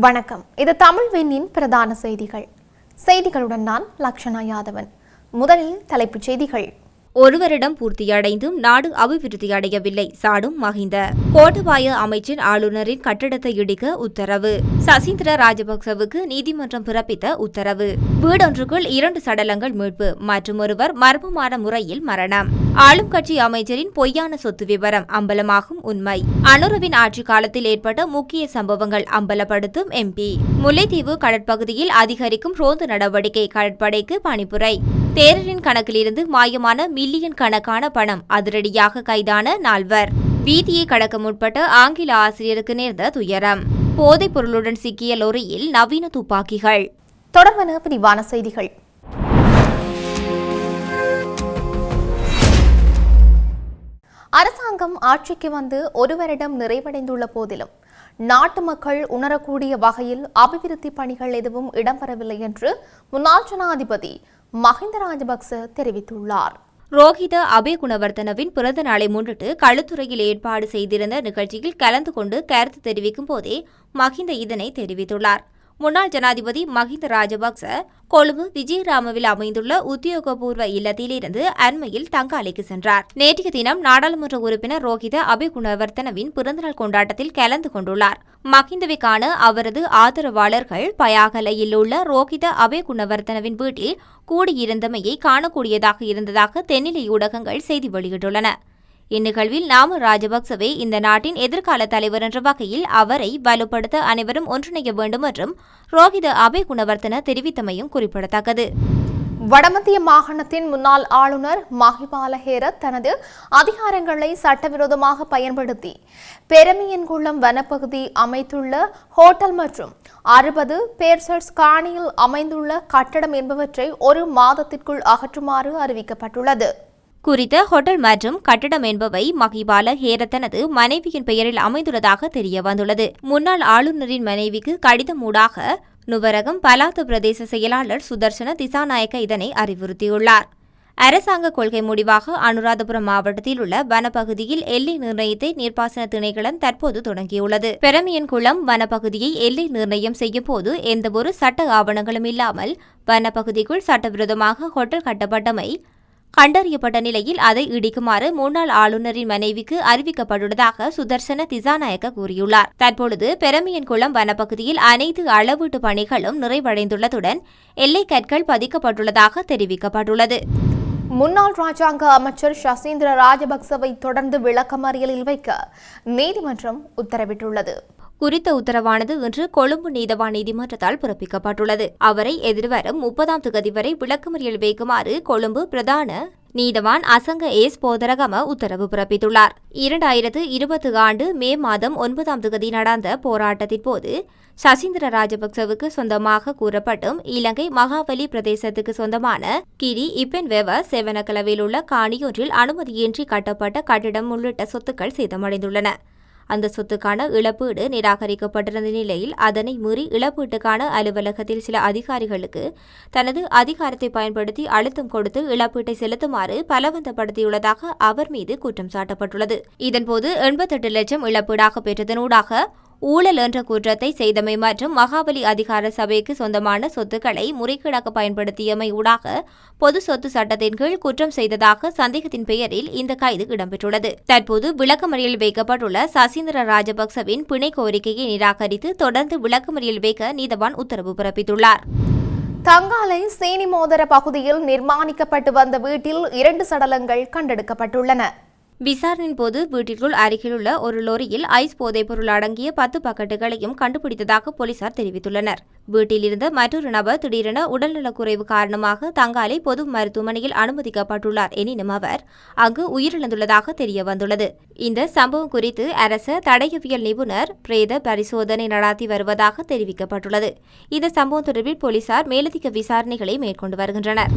வணக்கம். இது தமிழ் விண்ணின் பிரதான செய்திகள். செய்திகளுடன் நான் லக்ஷனா யாதவன். முதலில் தலைப்புச் செய்திகள். ஒரு வருடம் பூர்த்தியடைந்தும் நாடு அபிவிருத்தி அடையவில்லை சாடும் மஹிந்த கோட்டபாய அமைச்சின் ஆளுநரின் கட்டடத்தை இடிக்க உத்தரவு. சசீந்திர ராஜபக்சவுக்கு நீதிமன்றம் பிறப்பித்த உத்தரவு. வீடொன்றுக்குள் இரண்டு சடலங்கள் மீட்பு மற்றும் ஒருவர் மர்மமான முறையில் மரணம். ஆளும் கட்சி அமைச்சரின் பொய்யான சொத்து விவரம் அம்பலமாகும் உண்மை. அனுரவின் ஆட்சி காலத்தில் ஏற்பட்ட முக்கிய சம்பவங்கள் அம்பலப்படுத்தும் எம்பி. முல்லைத்தீவு கடற்பகுதியில் அதிகரிக்கும் ரோந்து நடவடிக்கை கடற்படைக்கு பணிப்புரை. தேரரின் கணக்கிலிருந்து மாயமான மில்லியன் கணக்கான பணம் அதிரடியாக கைதான நால்வர். வீதியை கடக்க முற்பட்ட ஆங்கில ஆசிரியருக்கு நேர்ந்த துயரம். போதைப் பொருளுடன் சிக்கிய லொரியில் நவீன துப்பாக்கிகள். தொடர்பான விரிவான செய்திகள். அரசாங்கம் ஆட்சிக்கு வந்து ஒரு வருடம் நிறைவடைந்துள்ள போதிலும் நாட்டு மக்கள் உணரக்கூடிய வகையில் அபிவிருத்தி பணிகள் எதுவும் இடம்பெறவில்லை என்று முன்னாள் ஜனாதிபதி மஹிந்த ராஜபக்ச தெரிவித்துள்ளார். ரோஹித அபே குணவர்த்தனவின் பிறந்த நாளை முன்னிட்டு களுத்துறையில் ஏற்பாடு செய்திருந்த நிகழ்ச்சியில் கலந்து கொண்டு கருத்து தெரிவிக்கும் போதே மஹிந்த இதனை தெரிவித்துள்ளார். முன்னாள் ஜனாதிபதி மஹிந்த ராஜபக்ச கொழும்பு விஜயராமவில் அமைந்துள்ள உத்தியோகபூர்வ இல்லத்திலிருந்து அண்மையில் தங்காலைக்கு சென்றார். நேற்றைய தினம் நாடாளுமன்ற உறுப்பினர் ரோஹித அபே குணவர்த்தனவின் பிறந்தநாள் கொண்டாட்டத்தில் கலந்து கொண்டுள்ளார். மஹிந்தவை காண அவரது ஆதரவாளர்கள் பயாகலையில் உள்ள ரோஹித அபே குணவர்த்தனவின் வீட்டில் கூடியிருந்தமையை காணக்கூடியதாக இருந்ததாக தென்னிலை ஊடகங்கள் செய்தி வெளியிட்டுள்ளன. இந்நிகழ்வில் நாம ராஜபக்சவே இந்த நாட்டின் எதிர்கால தலைவர் என்ற வகையில் அவரை வலுப்படுத்த அனைவரும் ஒன்றிணைய வேண்டும் என்றும் ரோஹித அபே குணவர்த்தன தெரிவித்தமையும் குறிப்பிடத்தக்கது. வடமத்திய மாகாணத்தின் முன்னாள் ஆளுநர் மஹிபால ஹேரத் தனது அதிகாரங்களை சட்டவிரோதமாக பயன்படுத்தி பெருமியன்குளம் வனப்பகுதி அமைத்துள்ள ஹோட்டல் மற்றும் அறுபது பேர்சர்ஸ் காணியில் அமைந்துள்ள கட்டடம் என்பவற்றை ஒரு மாதத்திற்குள் அகற்றுமாறு அறிவிக்கப்பட்டுள்ளது. குறித்த ஹோட்டல் மற்றும் கட்டடம் என்பவை மகிபால ஹேரத்தனது மனைவியின் பெயரில் அமைந்துள்ளதாக தெரிய வந்துள்ளது. முன்னாள் ஆளுநரின் மனைவிக்கு கடிதம் ஊடாக நுவரகம் பலாத்து பிரதேச செயலாளர் சுதர்சன திசாநாயக்க இதனை அறிவுறுத்தியுள்ளார். அரசாங்க கொள்கை முடிவாக அனுராதபுரம் மாவட்டத்தில் உள்ள வனப்பகுதியில் எல்லை நிர்ணயத்தை நீர்ப்பாசன திணைக்களம் தற்போது தொடங்கியுள்ளது. பெரமியன்குளம் வனப்பகுதியை எல்லை நிர்ணயம் செய்யும் போது எந்தவொரு சட்ட ஆவணங்களும் இல்லாமல் வனப்பகுதிக்குள் சட்டவிரோதமாக ஹோட்டல் கட்டப்பட்டமை கண்டறியப்பட்ட நிலையில் அதை இடிக்குமாறு முன்னாள் ஆளுநரின் மனைவிக்கு அறிவிக்கப்பட்டுள்ளதாக சுதர்சன திசாநாயக்க கூறியுள்ளார். தற்பொழுது பெரமியன்குளம் வனப்பகுதியில் அனைத்து அளவீட்டு பணிகளும் நிறைவடைந்துள்ளதுடன் எல்லை கற்கள் பதிக்கப்பட்டுள்ளதாக தெரிவிக்கப்பட்டுள்ளது. முன்னாள் ராஜாங்க அமைச்சர் சசீந்திர ராஜபக்சவை தொடர்ந்து விளக்கமறியலில் வைக்க நீதிமன்றம் உத்தரவிட்டுள்ளது. குறித்த உத்தரவானது இன்று கொழும்பு நீதவான் நீதிமன்றத்தால் பிறப்பிக்கப்பட்டுள்ளது. அவரை எதிர்வரும் முப்பதாம் தேதி வரை விளக்கமறியல் வைக்குமாறு கொழும்பு பிரதான நீதவான் அசங்க ஏஸ் போதரகம உத்தரவு பிறப்பித்துள்ளார். இரண்டாயிரத்து இருபது ஆண்டு மே மாதம் ஒன்பதாம் தேதி நடந்த போராட்டத்தின் போது சசீந்திர ராஜபக்சவுக்கு சொந்தமாக கூறப்பட்டும் இலங்கை மகாபலி பிரதேசத்துக்கு சொந்தமான கிரி இப்பென் வெவ செவனக்கலவில் உள்ள காணியொன்றில் அனுமதியின்றி கட்டப்பட்ட கட்டிடம் உள்ளிட்ட சொத்துக்கள் சேதமடைந்துள்ளன. அந்த சொத்துக்கான இழப்பீடு நிராகரிக்கப்பட்டிருந்த நிலையில் அதனை மீறி இழப்பீட்டுக்கான அலுவலகத்தில் சில அதிகாரிகளுக்கு தனது அதிகாரத்தை பயன்படுத்தி அழுத்தம் கொடுத்து இழப்பீட்டை செலுத்துமாறு பலவந்தப்படுத்தியுள்ளதாக அவர் மீது குற்றம் சாட்டப்பட்டுள்ளது. இதன்போது எண்பத்தெட்டு லட்சம் இழப்பீடாக பெற்றதனூடாக ஊழல் என்ற குற்றத்தை செய்தமை மற்றும் மகாபலி அதிகார சபைக்கு சொந்தமான சொத்துக்களை முறைகேடாக பயன்படுத்தியமை ஊடாக பொது சொத்து சட்டத்தின் கீழ் குற்றம் செய்ததாக சந்தேகத்தின் பெயரில் இந்த கைது இடம்பெற்றுள்ளது. தற்போது விளக்கமறியல் வைக்கப்பட்டுள்ள சசீந்திர ராஜபக்சவின் பிணை கோரிக்கையை நிராகரித்து தொடர்ந்து விளக்கமறியல் வைக்க நீதவான் உத்தரவு பிறப்பித்துள்ளார். தங்காலை சேனி மோதர பகுதியில் நிர்மாணிக்கப்பட்டு வந்த வீட்டில் இரண்டு சடலங்கள் கண்டெடுக்கப்பட்டுள்ளன. விசாரணையின் போது வீட்டிற்குள் அருகிலுள்ள ஒரு லோரியில் ஐஸ் போதைப்பொருள் அடங்கிய பத்து பக்கெட்டுகளையும் கண்டுபிடித்ததாக போலீசார் தெரிவித்துள்ளனர். வீட்டில் இருந்த மற்றொரு நபர் திடீரென உடல்நலக்குறைவு காரணமாக தங்காலை பொது மருத்துவமனையில் அனுமதிக்கப்பட்டுள்ளார் எனினும் அவர் அங்கு உயிரிழந்துள்ளதாக தெரிய வந்துள்ளது இந்த சம்பவம் குறித்து அரச தடயவியல் நிபுணர் பிரேத பரிசோதனை நடாத்தி வருவதாக தெரிவிக்கப்பட்டுள்ளது. இந்த சம்பவம் தொடர்பில் போலீசார் மேலதிக விசாரணைகளை மேற்கொண்டு வருகின்றனர்.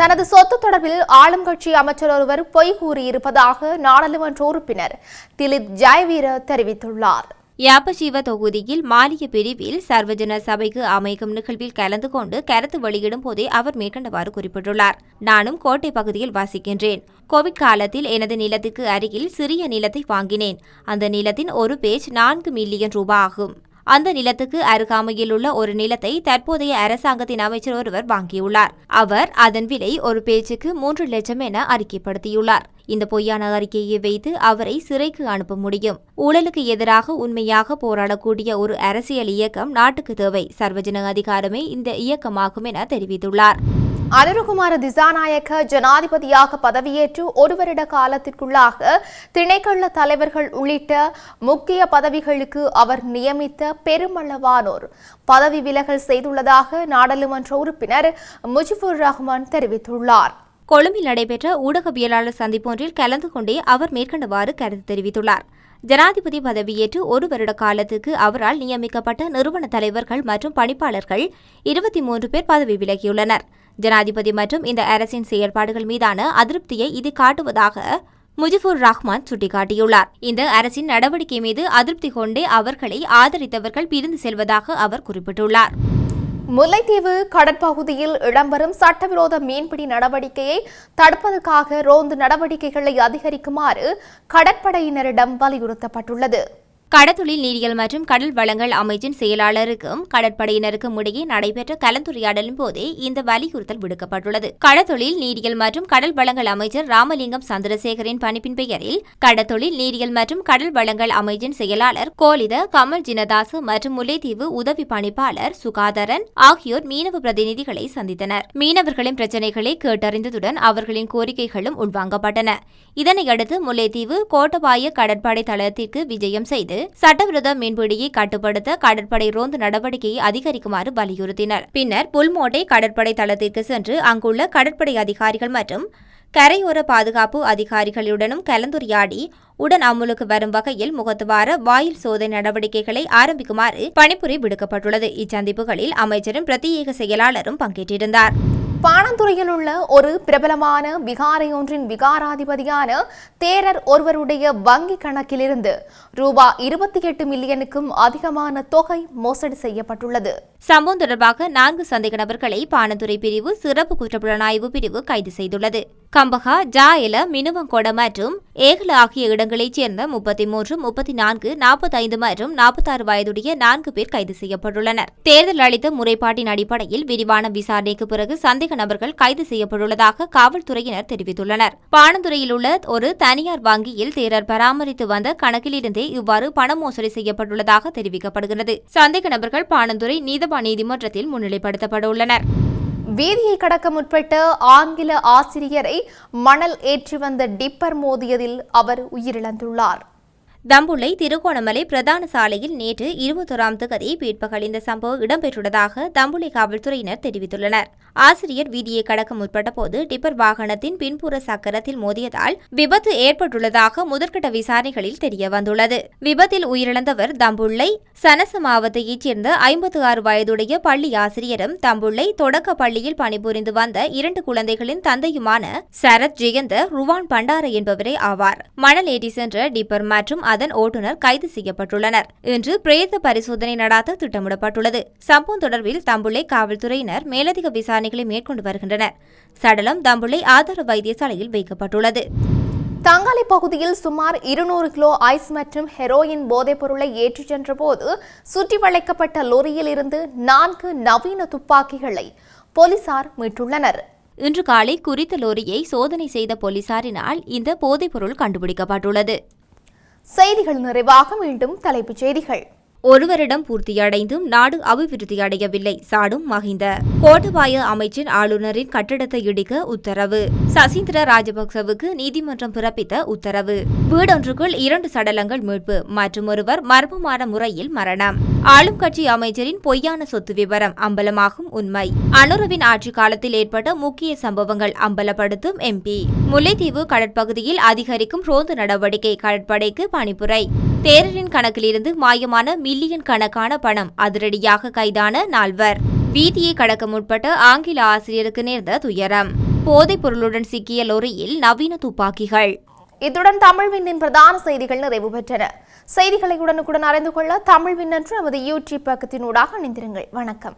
தனது சொத்து தொடர்பில் ஆளும் கட்சி அமைச்சர் ஒருவர் பொய் கூறியிருப்பதாக நாடாளுமன்ற உறுப்பினர் திலித் ஜெயவீர தெரிவித்துள்ளார். யாபஜீவ தொகுதியில் மாலிய பிரிவில் சர்வஜன சபைக்கு அமைக்கும் நிகழ்வில் கலந்து கொண்டு கருத்து வெளியிடும் போதே அவர் மேற்கண்டவாறு குறிப்பிட்டுள்ளார். நானும் கோட்டை பகுதியில் வாசிக்கின்றேன். கோவிட் காலத்தில் எனது நிலத்துக்கு அருகில் சிறிய நிலத்தை வாங்கினேன். அந்த நிலத்தின் ஒரு பேஜ் நான்கு மில்லியன் ரூபாய் ஆகும். அந்த நிலத்துக்கு அருகாமையில் உள்ள ஒரு நிலத்தை தற்போதைய அரசாங்கத்தின் அமைச்சர் ஒருவர் வாங்கியுள்ளார். அவர் அதன் விலை ஒரு பேச்சுக்கு மூன்று லட்சம் என அறிக்கைப்படுத்தியுள்ளார். இந்த பொய்யான அறிக்கையை வைத்து அவரை சிறைக்கு அனுப்ப முடியும். ஊழலுக்கு எதிராக உண்மையாக போராடக்கூடிய ஒரு அரசியல் இயக்கம் நாட்டுக்கு தேவை. சர்வஜன அதிகாரமே இந்த இயக்கமாகும் என தெரிவித்துள்ளார். அனுருகுமார திசாநாயக்க ஜனாதிபதியாக பதவியேற்று ஒரு வருட காலத்திற்குள்ளாக திணைக்கள தலைவர்கள் உள்ளிட்ட முக்கிய பதவிகளுக்கு அவர் நியமித்த பெருமளவானோர் பதவி விலகல் செய்துள்ளதாக நாடாளுமன்ற உறுப்பினர் முஜிபுர் ரஹ்மான் தெரிவித்துள்ளார். கொழும்பில் நடைபெற்ற ஊடகவியலாளர் சந்திப்பொன்றில் கலந்து கொண்டே அவர் மேற்கண்டவாறு கருத்து தெரிவித்துள்ளார். ஜனாதிபதி பதவியேற்று ஒரு வருட காலத்துக்கு அவரால் நியமிக்கப்பட்ட நிறுவன தலைவர்கள் மற்றும் பணிப்பாளர்கள் இருபத்தி மூன்று பேர் பதவி விலகியுள்ளனர். ஜனாதிபதி மற்றும் இந்த அரசின் செயல்பாடுகள் மீதான அதிருப்தியை இது காட்டுவதாக முஜிபுர் ரஹ்மான் சுட்டிக்காட்டியுள்ளார். இந்த அரசின் நடவடிக்கை மீது அதிருப்தி கொண்டே அவர்களை ஆதரித்தவர்கள் பிரிந்து செல்வதாக அவர் குறிப்பிட்டுள்ளார். முல்லைத்தீவு கடற்பகுதியில் இடம்பெறும் சட்டவிரோத மீன்பிடி நடவடிக்கையை தடுப்பதற்காக ரோந்து நடவடிக்கைகளை அதிகரிக்குமாறு கடற்படையினரிடம் வலியுறுத்தப்பட்டுள்ளது. கடத்தொழில் நீரியல் மற்றும் கடல் வளங்கள் அமைச்சின் செயலாளருக்கும் கடற்படையினருக்கும் இடையே நடைபெற்ற கலந்துரையாடலின் போதே இந்த வலியுறுத்தல் விடுக்கப்பட்டுள்ளது. கடத்தொழில் நீரியல் மற்றும் கடல் வளங்கள் அமைச்சர் ராமலிங்கம் சந்திரசேகரின் பணிப்பின் பெயரில் கடத்தொழில் நீரியல் மற்றும் கடல் வளங்கள் அமைச்சின் செயலாளர் கோலித கமல் ஜினதாசு மற்றும் முல்லைத்தீவு உதவி பணிப்பாளர் சுகாதாரன் ஆகியோர் மீனவ பிரதிநிதிகளை சந்தித்தனர். மீனவர்களின் பிரச்சினைகளை கேட்டறிந்ததுடன் அவர்களின் கோரிக்கைகளும் உள்வாங்கப்பட்டன. இதனையடுத்து முல்லைத்தீவு கோட்டபாய கடற்படை தளத்திற்கு விஜயம் செய்து சட்டவிரோத மீன்பிடியை கட்டுப்படுத்த கடற்படை ரோந்து நடவடிக்கையை அதிகரிக்குமாறு வலியுறுத்தினர். பின்னர் புல்மோட்டை கடற்படை தளத்திற்கு சென்று அங்குள்ள கடற்படை அதிகாரிகள் மற்றும் கரையோர பாதுகாப்பு அதிகாரிகளுடனும் கலந்துரையாடி உடன் அமுலுக்கு வரும் வகையில் முகத்துவார வாயில் சோதனை நடவடிக்கைகளை ஆரம்பிக்குமாறு பணிபுரி விடுக்கப்பட்டுள்ளது. இச்சந்திப்புகளில் அமைச்சரும் பிரத்யேக செயலாளரும் பங்கேற்றிருந்தார். பாணந்துறையில் உள்ள ஒரு பிரபலமான விகாரையொன்றின் விகாராதிபதியான தேரர் ஒருவருடைய வங்கி கணக்கிலிருந்து ரூபாய் இருபத்தி எட்டு மில்லியனுக்கும் அதிகமான தொகை மோசடி செய்யப்பட்டுள்ளது. சம்பவம் தொடர்பாக நான்கு சந்தேக நபர்களை பாணந்துறை பிரிவு சிறப்பு குற்றப்புலனாய்வு பிரிவு கைது செய்துள்ளது. கம்பகா ஜாயல மினுவங்கொட மற்றும் ஏகல ஆகிய இடங்களைச் சேர்ந்த முப்பத்தி மூன்று முப்பத்தி நான்கு நாற்பத்தைந்து மற்றும் நாற்பத்தாறு வயதுடைய நான்கு பேர் கைது செய்யப்பட்டுள்ளனர். தேர்தல் அளித்த முறைப்பாட்டின் அடிப்படையில் விரிவான விசாரணைக்கு பிறகு சந்தேக நபர்கள் கைது செய்யப்பட்டுள்ளதாக காவல்துறையினர் தெரிவித்துள்ளனர். பாணந்துறையில் உள்ள ஒரு தனியார் வங்கியில் தேரர் பராமரித்து வந்த கணக்கிலிருந்தே இவ்வாறு பண மோசடி செய்யப்பட்டுள்ளதாக தெரிவிக்கப்படுகிறது. சந்தேக நபர்கள் பாணந்துறை நீதவான் நீதிமன்றத்தில் முன்னிலைப்படுத்தப்பட உள்ளனர் வீதியை கடக்க முற்பட்ட ஆங்கில ஆசிரியரை மணல் ஏற்றி வந்த டிப்பர் மோதியதில் அவர் உயிரிழந்துள்ளார். தம்புள்ளை திருகோணமலை பிரதான சாலையில் நேற்று இருபத்தொராம் தேதி பிற்பகல் இந்த சம்பவம் இடம்பெற்றுள்ளதாக தம்புள்ளை காவல்துறையினர் தெரிவித்துள்ளனர். ஆசிரியர் வீதியை கடக்க முற்பட்ட போது டிப்பர் வாகனத்தின் பின்புற சக்கரத்தில் மோதியதால் விபத்து ஏற்பட்டுள்ளதாக முதற்கட்ட விசாரணைகளில் தெரியவந்துள்ளது. விபத்தில் உயிரிழந்தவர் தம்புள்ளை சனச மாவட்டத்தைச் சேர்ந்த ஐம்பத்தி ஆறு வயதுடைய பள்ளி ஆசிரியரும் தம்புள்ளை தொடக்க பள்ளியில் பணிபுரிந்து வந்த இரண்டு குழந்தைகளின் தந்தையுமான சரத் ஜெயந்த ருவான் பண்டார என்பவரே ஆவார். மணல் ஏற்றி சென்ற டிப்பர் மற்றும் அதன் ஓட்டுநர் கைது செய்யப்பட்டுள்ளனர் இன்று பிரேத பரிசோதனை நடாத்த திட்டமிடப்பட்டுள்ளது. சம்பவம் தொடர்பில் தம்புள்ளை காவல்துறையினர் மேலதிக விசாரணைகளை மேற்கொண்டு வருகின்றனர். சடலம் தம்புள்ளை ஆதார வைத்தியசாலையில் வைக்கப்பட்டுள்ளது. தங்காலை பகுதியில் சுமார் இருநூறு கிலோ ஐஸ் மற்றும் ஹெரோயின் போதைப் பொருளை ஏற்றிச் சென்றபோது சுற்றி வளைக்கப்பட்ட லொரியில் இருந்து நான்கு நவீன துப்பாக்கிகளை போலீசார் மீட்டுள்ளனர். இன்று காலை குறித்த லோரியை சோதனை செய்த போலீசாரினால் இந்த போதைப்பொருள் கண்டுபிடிக்கப்பட்டுள்ளது. செய்திகள் நிறைவாக மீண்டும் தலைப்புச் செய்திகள். ஒருவரிடம் பூர்த்தியடைந்தும் நாடு அபிவிருத்தியடையவில்லை. சாடும் மஹிந்த கோட்டபாய அமைச்சின் ஆளுநரின் கட்டடத்தை இடிக்க உத்தரவு. சசீந்திர ராஜபக்சவுக்கு நீதிமன்றம் பிறப்பித்த உத்தரவு. வீடொன்றுக்குள் இரண்டு சடலங்கள் மீட்பு. மற்றும் ஒருவர் மர்மமான முறையில் மரணம். ஆளும் கட்சி அமைச்சரின் பொய்யான சொத்து விவரம் அம்பலமாகும் உண்மை. அனுரவின் ஆட்சி காலத்தில் ஏற்பட்ட முக்கிய சம்பவங்கள் அம்பலப்படுத்தும் எம்பி. முல்லைத்தீவு கடற்பகுதியில் அதிகரிக்கும் ரோந்து நடவடிக்கை கடற்படைக்கு பணிப்புரை. தேரரின் கணக்கிலிருந்து மாயமான மில்லியன் கணக்கான பணம் அதிரடியாக கைதான நால்வர். வீதியை கடக்க முற்பட்ட ஆங்கில ஆசிரியருக்கு நேர்ந்த துயரம். போதைப் பொருளுடன் சிக்கிய லொரியில் நவீன துப்பாக்கிகள். இத்துடன் தமிழ் விண்ணின் பிரதான செய்திகள் நிறைவு பெற்றன. செய்திகளை உடனுக்குடன் அறிந்து கொள்ள தமிழ் விண்ணன்று நமது யூடியூப் பக்கத்தினூடாக இணைந்திருங்கள். வணக்கம்.